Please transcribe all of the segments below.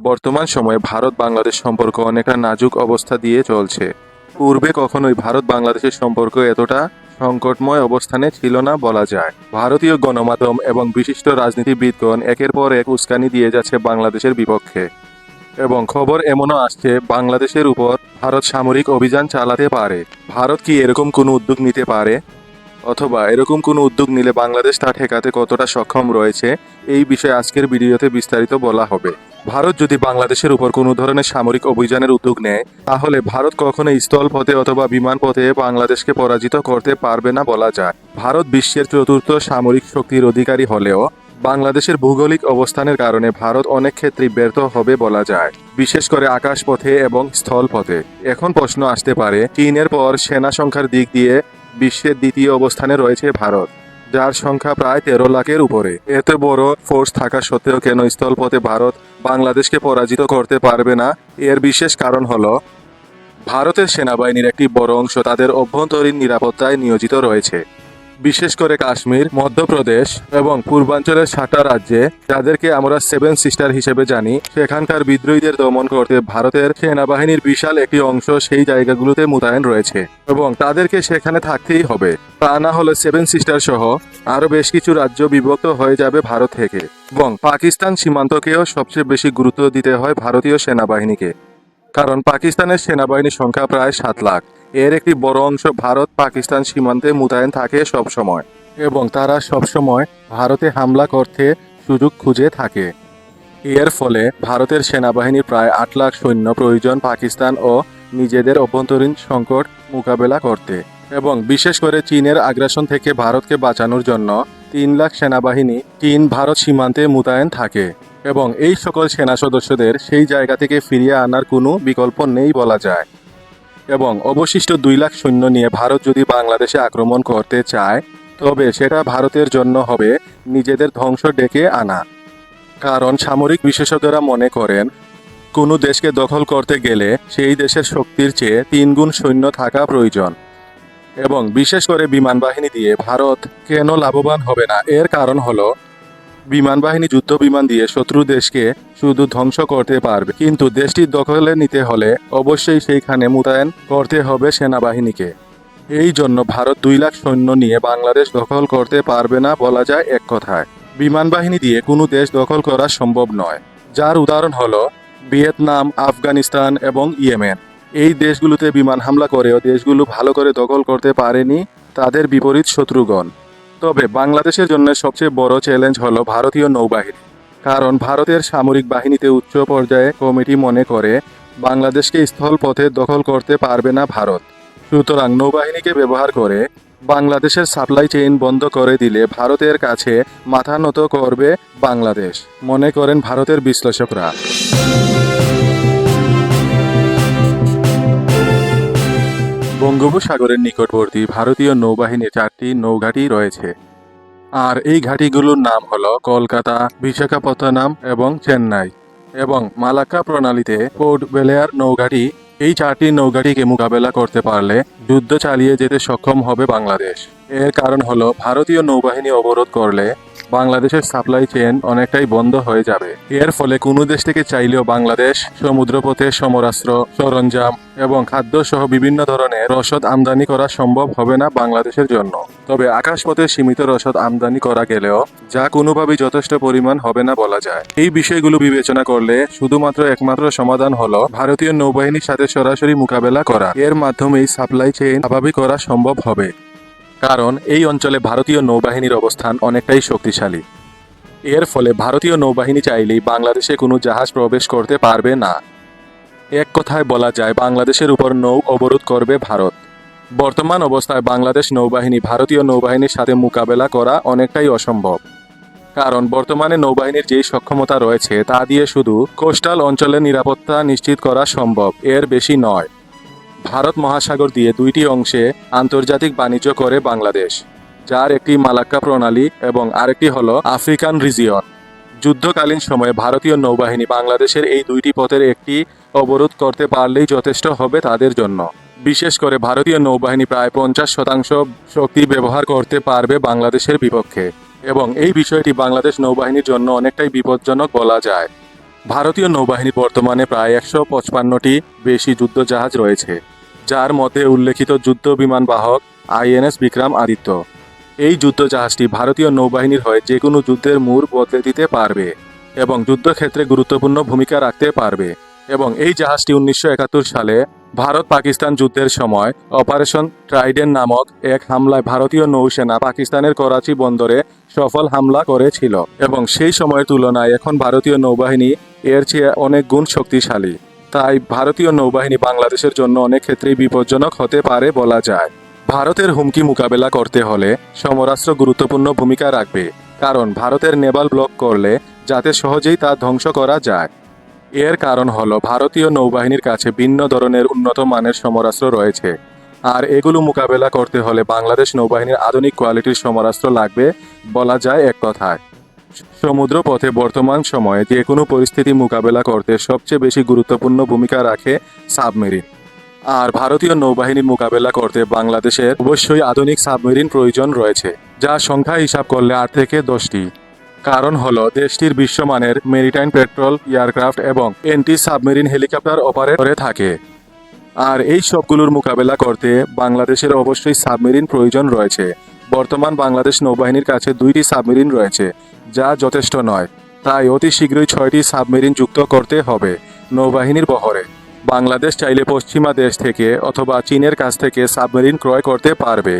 বর্তমান সময়ে ভারত বাংলাদেশ সম্পর্ক অনেকটা নাজুক অবস্থা দিয়ে চলছে। পূর্বে কখনোই ভারত বাংলাদেশের সম্পর্ক এতটা সংকটময় অবস্থানে ছিল না বলা যায়। ভারতীয় গণমাধ্যম এবং বিশিষ্ট রাজনীতিবিদগণ একের পর এক উস্কানি দিয়ে যাচ্ছে বাংলাদেশের বিপক্ষে। এবং খবর এমনও আসছে, বাংলাদেশের উপর ভারত সামরিক অভিযান চালাতে পারে। ভারত কি এরকম কোনো উদ্যোগ নিতে পারে? অথবা এরকম কোনো উদ্যোগ নিলে বাংলাদেশ তা ঠেকাতে কতটা সক্ষম রয়েছে? এই বিষয়ে আজকের ভিডিওতে বিস্তারিত বলা হবে। ভারত যদি বাংলাদেশের উপর কোনো ধরনের সামরিক অভিযানের উদ্যোগ নেয়, তাহলে ভারত কখনো স্থলপথে অথবা বিমান পথে বাংলাদেশকে পরাজিত করতে পারবে না বলা যায়। ভারত বিশ্বের চতুর্থ সামরিক শক্তির অধিকারী হলেও বাংলাদেশের ভৌগোলিক অবস্থানের কারণে ভারত অনেক ক্ষেত্রে ব্যর্থ হবে বলা যায়, বিশেষ করে আকাশপথে এবং স্থলপথে এখন প্রশ্ন আসতে পারে, চীনের পর সেনা সংখ্যার দিক দিয়ে বিশ্বের দ্বিতীয় অবস্থানে রয়েছে ভারত। যার সংখ্যা প্রায় তেরো লাখের উপরে। এত বড় ফোর্স থাকা সত্ত্বেও কেন স্থলপথে ভারত বাংলাদেশকে পরাজিত করতে পারবে না? এর বিশেষ কারণ হল, ভারতের সেনাবাহিনীর একটি বড় অংশ তাদের অভ্যন্তরীণ নিরাপত্তায় নিয়োজিত রয়েছে। বিশেষ করে কাশ্মীর, মধ্যপ্রদেশ এবং পূর্বাঞ্চলের সাতটা রাজ্যে, যাদেরকে আমরা সেভেন সিস্টার হিসেবে জানি, সেখানকার বিদ্রোহীদের দমন করতে ভারতের সেনাবাহিনীর বিশাল একটি অংশ সেই জায়গাগুলোতে মোতায়েন রয়েছে এবং তাদেরকে সেখানে থাকতেই হবে। তা না হলে সেভেন সিস্টার সহ আরও বেশ কিছু রাজ্য বিভক্ত হয়ে যাবে ভারত থেকে এবং পাকিস্তান সীমান্তকেও সবচেয়ে বেশি গুরুত্ব দিতে হয় ভারতীয় সেনাবাহিনীকে। কারণ পাকিস্তানের সেনাবাহিনীর সংখ্যা প্রায় সাত লাখ। এর একটি বড় অংশ ভারত পাকিস্তান সীমান্তে মোতায়েন থাকে সব সময় এবং তারা সব সময় ভারতে হামলা করতে সুযোগ খুঁজে থাকে। এর ফলে ভারতের সেনাবাহিনীর প্রায় আট লাখ সৈন্য প্রয়োজন পাকিস্তান ও নিজেদের অভ্যন্তরীণ সংকট মোকাবেলা করতে এবং বিশেষ করে চীনের আগ্রাসন থেকে ভারতকে বাঁচানোর জন্য তিন লাখ সেনাবাহিনী চীন ভারত সীমান্তে মোতায়েন থাকে এবং এই সকল সেনা সদস্যদের সেই জায়গা থেকে ফিরিয়ে আনার কোনো বিকল্প নেই বলা যায়। এবং অবশিষ্ট দুই লাখ সৈন্য নিয়ে ভারত যদি বাংলাদেশে আক্রমণ করতে চায়, তবে সেটা ভারতের জন্য হবে নিজেদের ধ্বংস ডেকে আনা। কারণ সামরিক বিশেষজ্ঞরা মনে করেন, কোনো দেশকে দখল করতে গেলে সেই দেশের শক্তির চেয়ে তিনগুণ সৈন্য থাকা প্রয়োজন। এবং বিশেষ করে বিমান বাহিনী দিয়ে ভারত কেন লাভবান হবে না? এর কারণ হলো বিমান বাহিনী যুদ্ধ বিমান দিয়ে শত্রু দেশকে শুধু ধ্বংস করতে পারবে। কিন্তু দেশটি দখলে নিতে হলে অবশ্যই সেইখানে মোতায়েন করতে হবে সেনাবাহিনীকে। এই জন্য ভারত দুই লাখ সৈন্য নিয়ে বাংলাদেশ দখল করতে পারবে না বলা যায় এক কথায়। বিমান বাহিনী দিয়ে কোনো দেশ দখল করা সম্ভব নয়। যার উদাহরণ হলো ভিয়েতনাম, আফগানিস্তান এবং ইয়েমেন। এই দেশগুলোতে বিমান হামলা করেও দেশগুলো ভালো করে দখল করতে পারেনি তাদের বিপরীত শত্রুগণ। তবে বাংলাদেশের জন্য সবচেয়ে বড় চ্যালেঞ্জ হলো ভারতীয় নৌবাহিনী। কারণ ভারতের সামরিক বাহিনীতে উচ্চ পর্যায়ে কমিটি মনে করে, বাংলাদেশকে স্থলপথে দখল করতে পারবে না ভারত। সুতরাং নৌবাহিনীকে ব্যবহার করে বাংলাদেশের সাপ্লাই চেইন বন্ধ করে দিলে ভারতের কাছে মাথা নত করবে বাংলাদেশ, মনে করেন ভারতের বিশ্লেষকরা। বঙ্গোপসাগরের নিকটবর্তী ভারতীয় নৌবাহিনীর চারটি নৌঘাঁটি রয়েছে। আর এই ঘাঁটিগুলোর নাম হল কলকাতা, বিশাখাপত্তনম এবং চেন্নাই। এবং মালাক্কা প্রণালীতে পোর্ট বেলেয়ার নৌঘাঁটি, এই চারটি নৌঘাঁটিকে মোকাবেলা করতে পারলে যুদ্ধ চালিয়ে যেতে সক্ষম হবে বাংলাদেশ। এর কারণ হলো ভারতীয় নৌবাহিনী অবরোধ করলে বাংলাদেশের সাপ্লাই চেইন অনেকটাই বন্ধ হয়ে যাবে। এর ফলে কোনো দেশ থেকে চাইলেও বাংলাদেশ, সমুদ্রপথে সমরাস্ত্র, সরঞ্জাম এবং খাদ্য সহ বিভিন্ন ধরনের রসদ আমদানি করা সম্ভব হবে না বাংলাদেশের জন্য। তবে আকাশপথে সীমিত রসদ আমদানি করা গেলেও যা কোনোভাবেই যথেষ্ট পরিমাণ হবে না বলা যায়। এই বিষয়গুলো বিবেচনা করলে শুধুমাত্র একমাত্র সমাধান হলো ভারতীয় নৌবাহিনীর সাথে সরাসরি মোকাবেলা করা। এর মাধ্যমেই সাপ্লাই চেইন স্বাভাবিক করা সম্ভব হবে। কারণ এই অঞ্চলে ভারতীয় নৌবাহিনীর অবস্থান অনেকটাই শক্তিশালী। এর ফলে ভারতীয় নৌবাহিনী চাইলেই বাংলাদেশে কোনো জাহাজ প্রবেশ করতে পারবে না। এক কথায় বলা যায়, বাংলাদেশের উপর নৌ অবরোধ করবে ভারত। বর্তমান অবস্থায় বাংলাদেশ নৌবাহিনী ভারতীয় নৌবাহিনীর সাথে মোকাবেলা করা অনেকটাই অসম্ভব। কারণ বর্তমানে নৌবাহিনীর যেই সক্ষমতা রয়েছে, তা দিয়ে শুধু কোস্টাল অঞ্চলের নিরাপত্তা নিশ্চিত করা সম্ভব, এর বেশি নয়। ভারত মহাসাগর দিয়ে দুইটি অংশে আন্তর্জাতিক বাণিজ্য করে বাংলাদেশ, যার একটি মালাক্কা প্রণালী এবং আরেকটি হল আফ্রিকান রিজিয়ন। যুদ্ধকালীন সময়ে ভারতীয় নৌবাহিনী বাংলাদেশের এই দুইটি পথের একটি অবরোধ করতে পারলেই যথেষ্ট হবে তাদের জন্য। বিশেষ করে ভারতীয় নৌবাহিনী প্রায় পঞ্চাশ শতাংশ শক্তি ব্যবহার করতে পারবে বাংলাদেশের বিপক্ষে। এবং এই বিষয়টি বাংলাদেশ নৌবাহিনীর জন্য অনেকটাই বিপজ্জনক বলা যায়। ভারতীয় নৌবাহিনী বর্তমানে প্রায় একশো পঁচপান্নটি বেশি যুদ্ধজাহাজ রয়েছে, যার মধ্যে উল্লেখিত যুদ্ধ বিমান বাহক আইএনএস বিক্রম আদিত্য। এই যুদ্ধজাহাজটি ভারতীয় নৌবাহিনীর হয়ে যে কোনো যুদ্ধের মূর বদলে দিতে পারবে এবং যুদ্ধক্ষেত্রে গুরুত্বপূর্ণ ভূমিকা রাখতে পারবে। এবং এই জাহাজটি উনিশশো একাত্তর সালে ভারত পাকিস্তান যুদ্ধের সময় অপারেশন ট্রাইডেন নামক এক হামলায় ভারতীয় নৌসেনা পাকিস্তানের করাচি বন্দরে সফল হামলা করেছিল এবং সেই সময়ের তুলনায় এখন ভারতীয় নৌবাহিনী এর চেয়ে অনেক গুণ শক্তিশালী। তাই ভারতীয় নৌবাহিনী বাংলাদেশের জন্য অনেক ক্ষেত্রেই বিপজ্জনক হতে পারে বলা যায়। ভারতের হুমকি মোকাবেলা করতে হলে সমরাস্ত্র গুরুত্বপূর্ণ ভূমিকা রাখবে, কারণ ভারতের নেভাল ব্লক করলে যাতে সহজেই তা ধ্বংস করা যায়। এর কারণ হলো ভারতীয় নৌবাহিনীর কাছে ভিন্ন ধরনের উন্নত মানের সমরাস্ত্র রয়েছে। আর এগুলো মোকাবেলা করতে হলে বাংলাদেশ নৌবাহিনীর আধুনিক কোয়ালিটির সমরাস্ত্র লাগবে বলা যায় এক কথায়। সমুদ্র পথে বর্তমান সময়ে যে কোনো পরিস্থিতি মোকাবেলা করতে সবচেয়ে বেশি গুরুত্বপূর্ণ ভূমিকা রাখে সাবমেরিন। আর ভারতীয় নৌবাহিনী মোকাবেলা করতে বাংলাদেশের অবশ্যই আধুনিক সাবমেরিন প্রয়োজন রয়েছে, যা সংখ্যা হিসাব করলে আট থেকে দশটি। কারণ হলো দেশটির বিশ্বমানের মেরিটাইন পেট্রোল, এয়ারক্রাফট এবং এন্টি সাবমেরিন হেলিকপ্টার অপারেট করে থাকে। আর এই সবগুলোর মোকাবেলা করতে বাংলাদেশের অবশ্যই সাবমেরিন প্রয়োজন রয়েছে। বর্তমান বাংলাদেশ নৌবাহিনীর কাছে দুইটি সাবমেরিন রয়েছে, যা যথেষ্ট নয়। তাই অতি শীঘ্রই ছয়টি সাবমেরিন যুক্ত করতে হবে নৌবাহিনীর বহরে। বাংলাদেশ চাইলে পশ্চিমা দেশ থেকে অথবা চীনের কাছ থেকে সাবমেরিন ক্রয় করতে পারবে।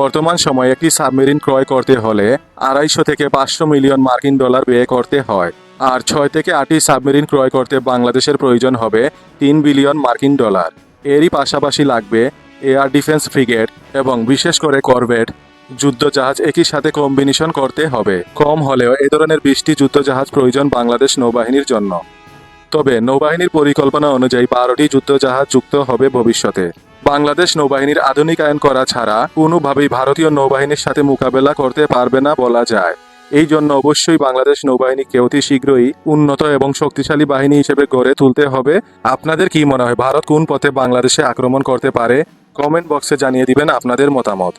বর্তমান সময়ে একটি সাবমেরিন ক্রয় করতে হলে আড়াইশো থেকে পাঁচশো মিলিয়ন মার্কিন ডলার ব্যয় করতে হয়। আর ছয় থেকে আটটি সাবমেরিন ক্রয় করতে বাংলাদেশের প্রয়োজন হবে তিন বিলিয়ন মার্কিন ডলার। এরই পাশাপাশি লাগবে এয়ার ডিফেন্স ফ্রিগেট এবং বিশেষ করে করভেট। যুদ্ধজাহাজ একই সাথে কম্বিনেশন করতে হবে। কম হলেও এ ধরনের বিশটি যুদ্ধজাহাজ প্রয়োজন বাংলাদেশ নৌবাহিনীর জন্য। তবে নৌবাহিনীর পরিকল্পনা অনুযায়ী বারোটি যুদ্ধজাহাজ যুক্ত হবে ভবিষ্যতে। বাংলাদেশ নৌবাহিনীর আধুনিকায়ন করা ছাড়া কোনোভাবেই ভারতীয় নৌবাহিনীর সাথে মোকাবেলা করতে পারবে না বলা যায়। এই জন্য অবশ্যই বাংলাদেশ নৌবাহিনীকে অতি শীঘ্রই উন্নত এবং শক্তিশালী বাহিনী হিসেবে গড়ে তুলতে হবে। আপনাদের কি মনে হয়, ভারত কোন পথে বাংলাদেশে আক্রমণ করতে পারে? কমেন্ট বক্সে জানিয়ে দিবেন আপনাদের মতামত।